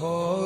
કે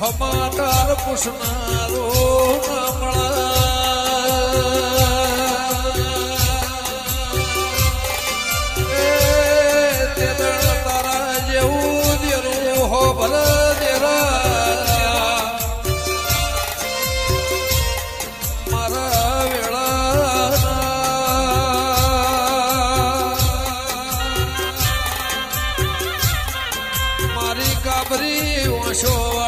હમાટાર પુષ્ણારો તારા જેવું દેરું હો ભલ મારા કાબરી ઓશો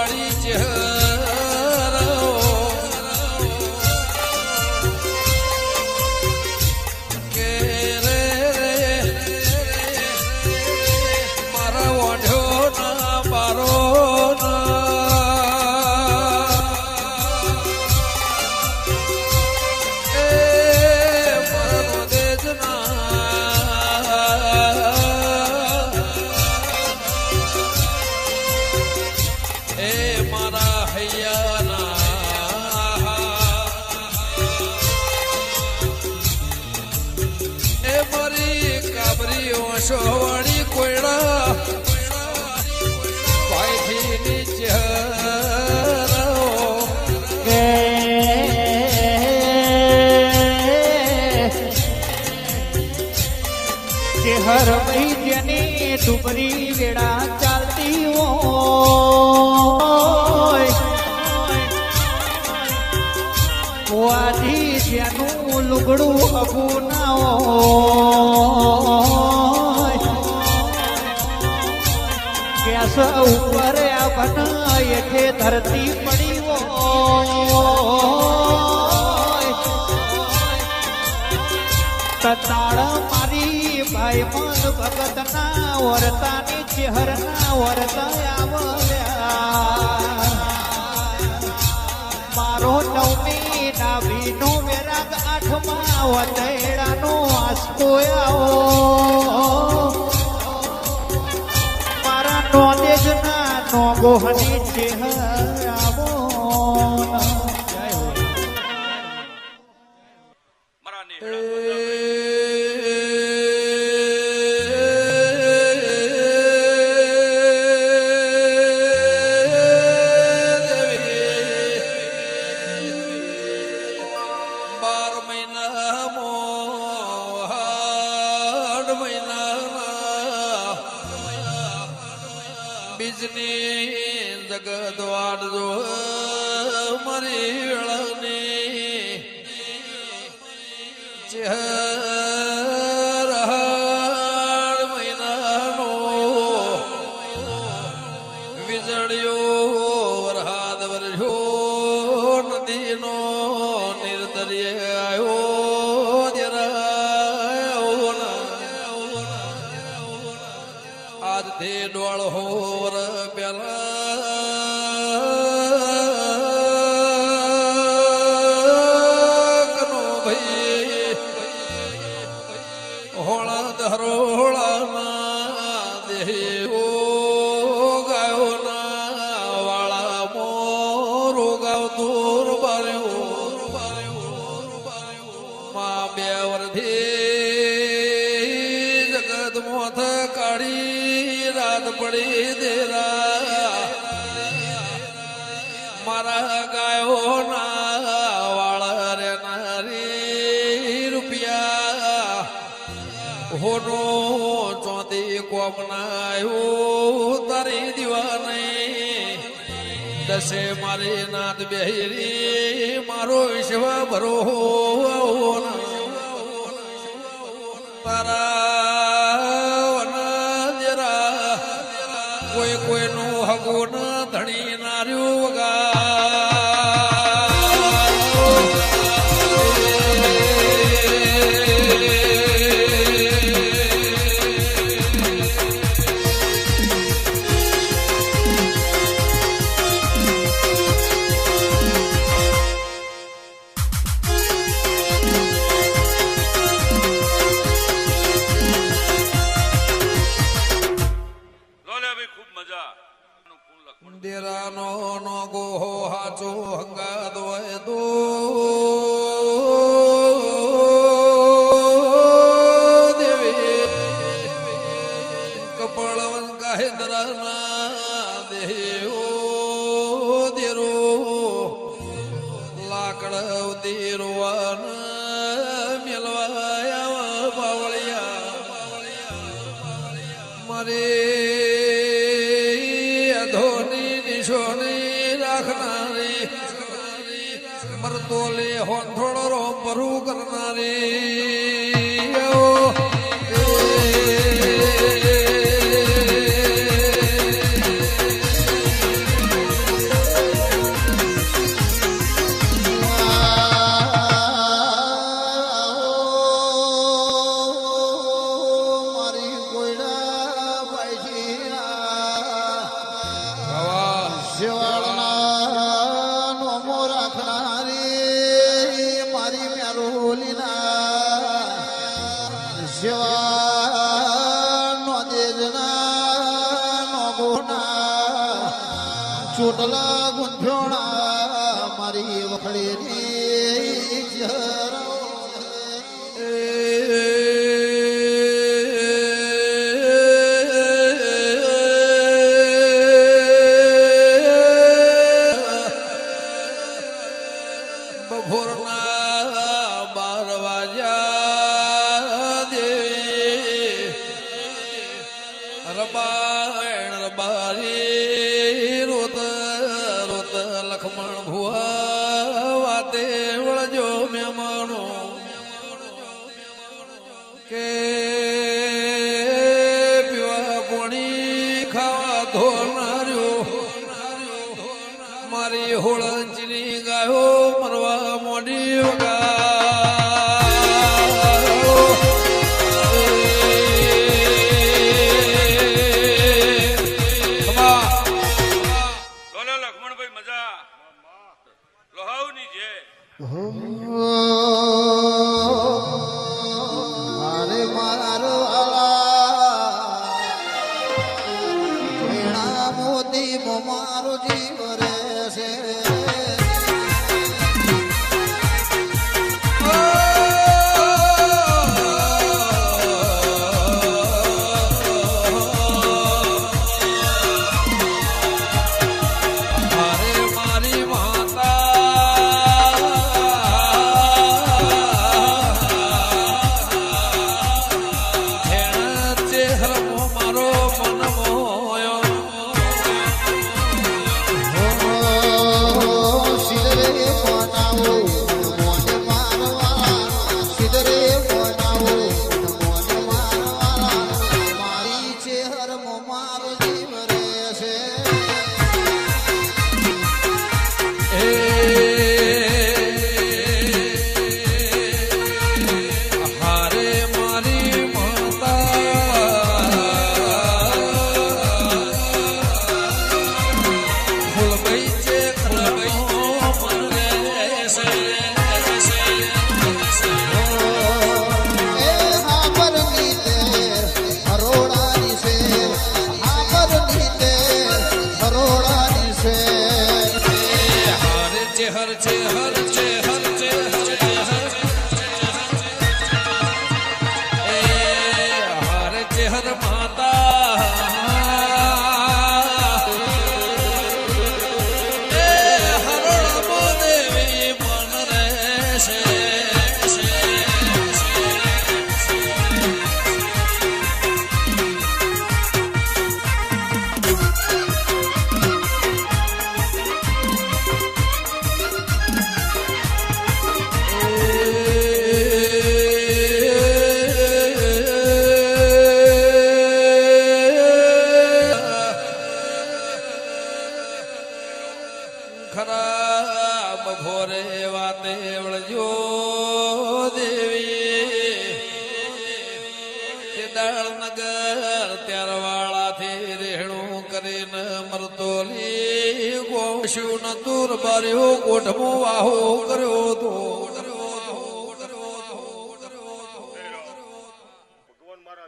ડુબરી વેળા ચાલતી હોય. ત્યાંનું લુગડું હગું ના હોય. ગેસ ઉપર આવન એઠે ધરતી પડી હોય. તતાળ મારી ભાઈ મન ભગત ના વરતાની ચેહર ના વરતા આવ્યા મારો નવમી નાભી નો વેરાગ આઠમાં વતેડાનો આસકો આવો. મારા નોલેજ ના ગોહની ચેહરાવો વીજળીઓ હોનો ચોથી કોમનાયો તારી દીવાને દસે મારી નાથ બેહરી, મારો વિશ્વ ભરો તારા કોઈ કોઈનું હગું ધણી નાર્યું વગા. ઉંદેરાનો નોગો હાચો હંગાદ હોય દો દેવી, કપાળવન કાહેન્દ્રના દેહો દેરો. લાકડ દેરવાન મેલવાયા બાવળિયા. મારે છોરી રાખનારી મરતોલે હોંઠોડો ભરું કરનારી. લખમણ ભુવા વાતે વળજો મેમણો. કે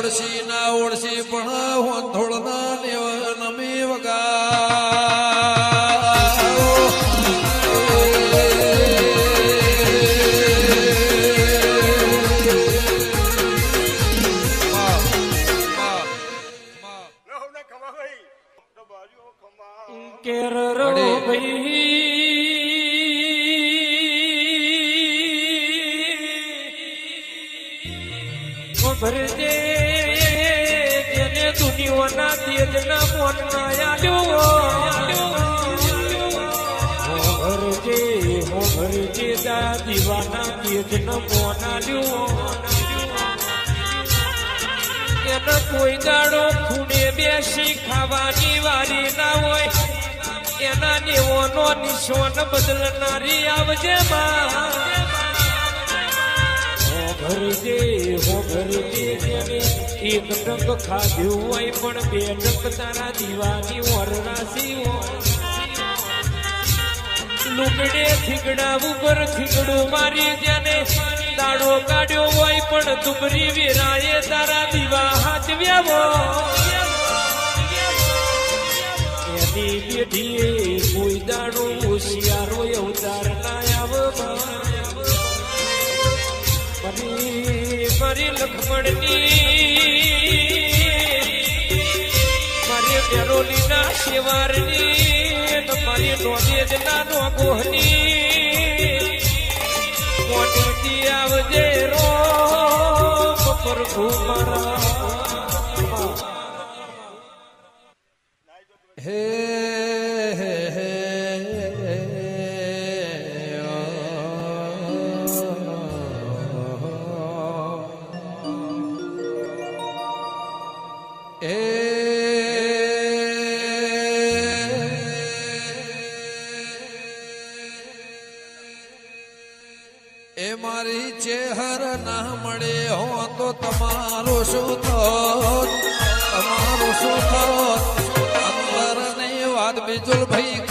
ઓળસી ના ઓળસી પણ હોન થોડના નેવ નમી વગા. ભરજે તેજના મોનના હો ભરજે હો ભરજે એને કોઈ દાડો ખૂણે બેસી ખાવાની વારી ના હોય. એના દેવોનો નિશોન બદલનારી આવજે માં. હો ભરજે હો ભરજે જેને એક ટંક ખાધ્યું હોય પણ બે ટંક તારા દીવાની ઓર રાશી લુકડે થીગડા ઉપર થીગડું મારી જેને. દાડો કાઢ્યો હોય પણ દુબરી વેરાએ તારા દીવા હાચવ્યા એની પેઢીએ કોઈ દાડો હોશિયારો અવતાર ના આવ મારી લખમણની, મારી બેરોલીના શેવારની ને મારી નોંદેજના નોગોહની મોટી આવજે રો પ્રભુ મારા હે એ મારી ચેહર ના મળે હો તો તમારો શું થોત? તમારો શું થોત? અંદર નહીં વાત બિજુલ ભાઈ